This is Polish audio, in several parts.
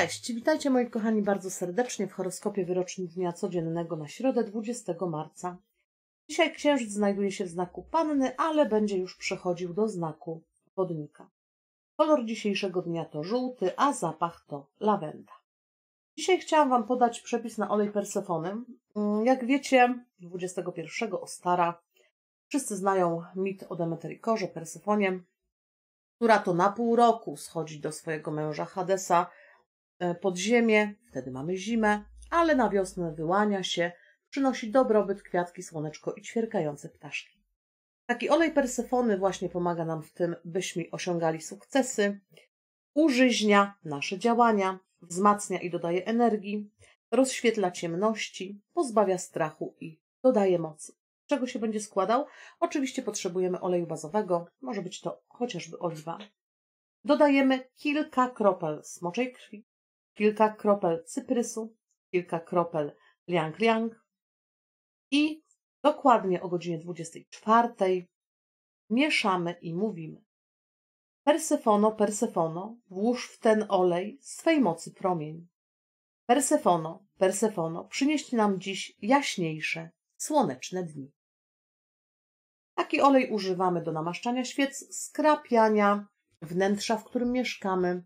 Cześć, witajcie moi kochani bardzo serdecznie w horoskopie wyrocznym dnia codziennego na środę 20 marca. Dzisiaj księżyc znajduje się w znaku panny, ale będzie już przechodził do znaku wodnika. Kolor dzisiejszego dnia to żółty, a zapach to lawenda. Dzisiaj chciałam Wam podać przepis na olej persefony. Mm, Jak wiecie, 21 Ostara wszyscy znają mit o Demeterikorze, Persefonie, która to na pół roku schodzi do swojego męża Hadesa pod ziemię, wtedy mamy zimę, ale na wiosnę wyłania się, przynosi dobrobyt, kwiatki, słoneczko i ćwierkające ptaszki. Taki olej Persefony właśnie pomaga nam w tym, byśmy osiągali sukcesy, użyźnia nasze działania, wzmacnia i dodaje energii, rozświetla ciemności, pozbawia strachu i dodaje mocy. Z czego się będzie składał? Oczywiście potrzebujemy oleju bazowego, może być to chociażby oliwa. Dodajemy kilka kropel smoczej krwi, kilka kropel cyprysu, kilka kropel liang liang i dokładnie o godzinie 24 mieszamy i mówimy. Persefono, Persefono, włóż w ten olej swej mocy promień. Persefono, Persefono, przynieść nam dziś jaśniejsze, słoneczne dni. Taki olej używamy do namaszczania świec, skrapiania wnętrza, w którym mieszkamy,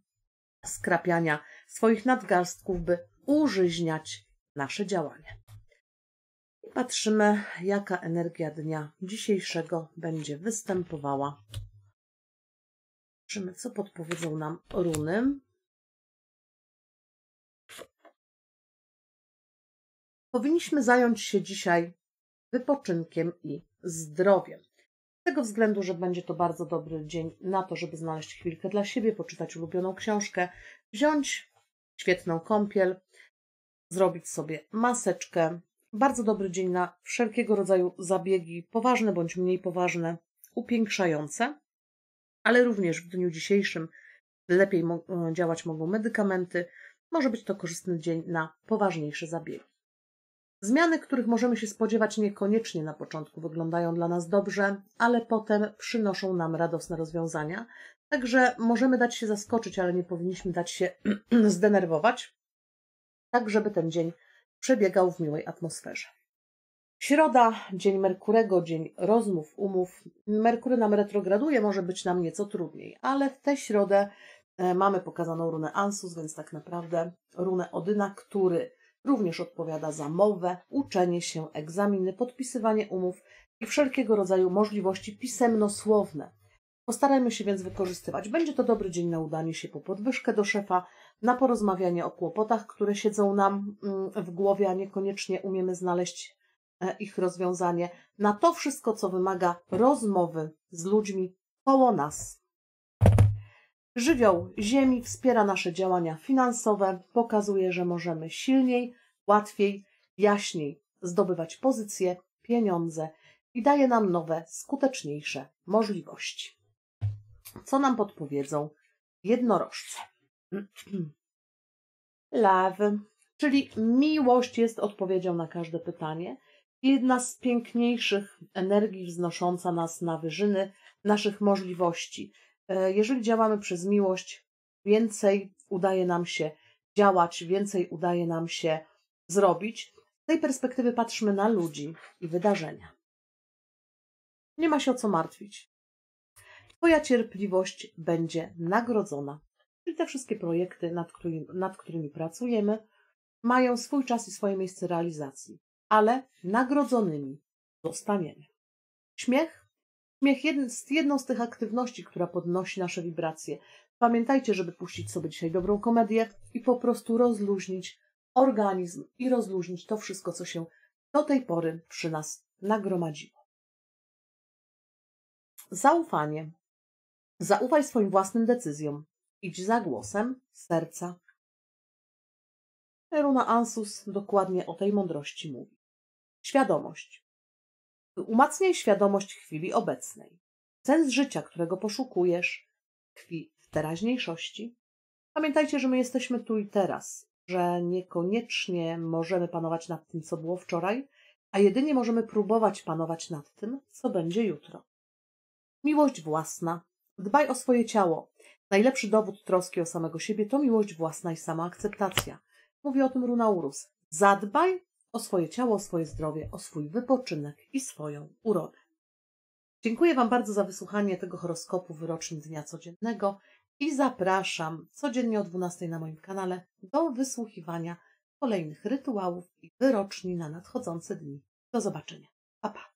skrapiania swoich nadgarstków, by użyźniać nasze działanie. I patrzymy, jaka energia dnia dzisiejszego będzie występowała. Patrzymy, co podpowiedzą nam runy. Powinniśmy zająć się dzisiaj wypoczynkiem i zdrowiem. Z tego względu, że będzie to bardzo dobry dzień na to, żeby znaleźć chwilkę dla siebie, poczytać ulubioną książkę, wziąć świetną kąpiel, zrobić sobie maseczkę. Bardzo dobry dzień na wszelkiego rodzaju zabiegi, poważne bądź mniej poważne, upiększające, ale również w dniu dzisiejszym lepiej mo działać mogą medykamenty. Może być to korzystny dzień na poważniejsze zabiegi. Zmiany, których możemy się spodziewać, niekoniecznie na początku wyglądają dla nas dobrze, ale potem przynoszą nam radosne rozwiązania. Także możemy dać się zaskoczyć, ale nie powinniśmy dać się zdenerwować, tak żeby ten dzień przebiegał w miłej atmosferze. Środa, dzień Merkurego, dzień rozmów, umów. Merkury nam retrograduje, może być nam nieco trudniej, ale w tę środę e, mamy pokazaną runę Ansus, więc tak naprawdę runę Odyna, który Również odpowiada za mowę, uczenie się, egzaminy, podpisywanie umów i wszelkiego rodzaju możliwości pisemnosłowne. Postarajmy się więc wykorzystywać. Będzie to dobry dzień na udanie się po podwyżkę do szefa, na porozmawianie o kłopotach, które siedzą nam mm, w głowie, a niekoniecznie umiemy znaleźć e, ich rozwiązanie. Na to wszystko, co wymaga rozmowy z ludźmi koło nas. Żywioł Ziemi wspiera nasze działania finansowe, pokazuje, że możemy silniej, łatwiej, jaśniej zdobywać pozycje, pieniądze i daje nam nowe, skuteczniejsze możliwości. Co nam podpowiedzą jednorożce? Lawy, czyli miłość jest odpowiedzią na każde pytanie. Jedna z piękniejszych energii wznosząca nas na wyżyny naszych możliwości E, jeżeli działamy przez miłość, więcej udaje nam się działać, więcej udaje nam się zrobić. Z tej perspektywy patrzmy na ludzi i wydarzenia. Nie ma się o co martwić. Twoja cierpliwość będzie nagrodzona. Czyli te wszystkie projekty, nad którymi, nad którymi pracujemy, mają swój czas i swoje miejsce realizacji, ale nagrodzonymi zostaniemy. Śmiech Śmiech jest jedną z tych aktywności, która podnosi nasze wibracje. Pamiętajcie, żeby puścić sobie dzisiaj dobrą komedię i po prostu rozluźnić organizm i rozluźnić to wszystko, co się do tej pory przy nas nagromadziło. Zaufanie. Zaufaj swoim własnym decyzjom. Idź za głosem serca. Runa Ansus dokładnie o tej mądrości mówi. Świadomość. Umacniaj świadomość chwili obecnej. Sens życia, którego poszukujesz, tkwi w teraźniejszości. Pamiętajcie, że my jesteśmy tu i teraz, że niekoniecznie możemy panować nad tym, co było wczoraj, a jedynie możemy próbować panować nad tym, co będzie jutro. Miłość własna, Dbaj o swoje ciało. Najlepszy dowód troski o samego siebie to miłość własna i samoakceptacja. Mówi o tym Runa Urus. Zadbaj o swoje ciało, o swoje zdrowie, o swój wypoczynek i swoją urodę. Dziękuję Wam bardzo za wysłuchanie tego horoskopu wyroczni dnia codziennego i zapraszam codziennie o 12 na moim kanale do wysłuchiwania kolejnych rytuałów i wyroczni na nadchodzące dni. Do zobaczenia. Pa, pa.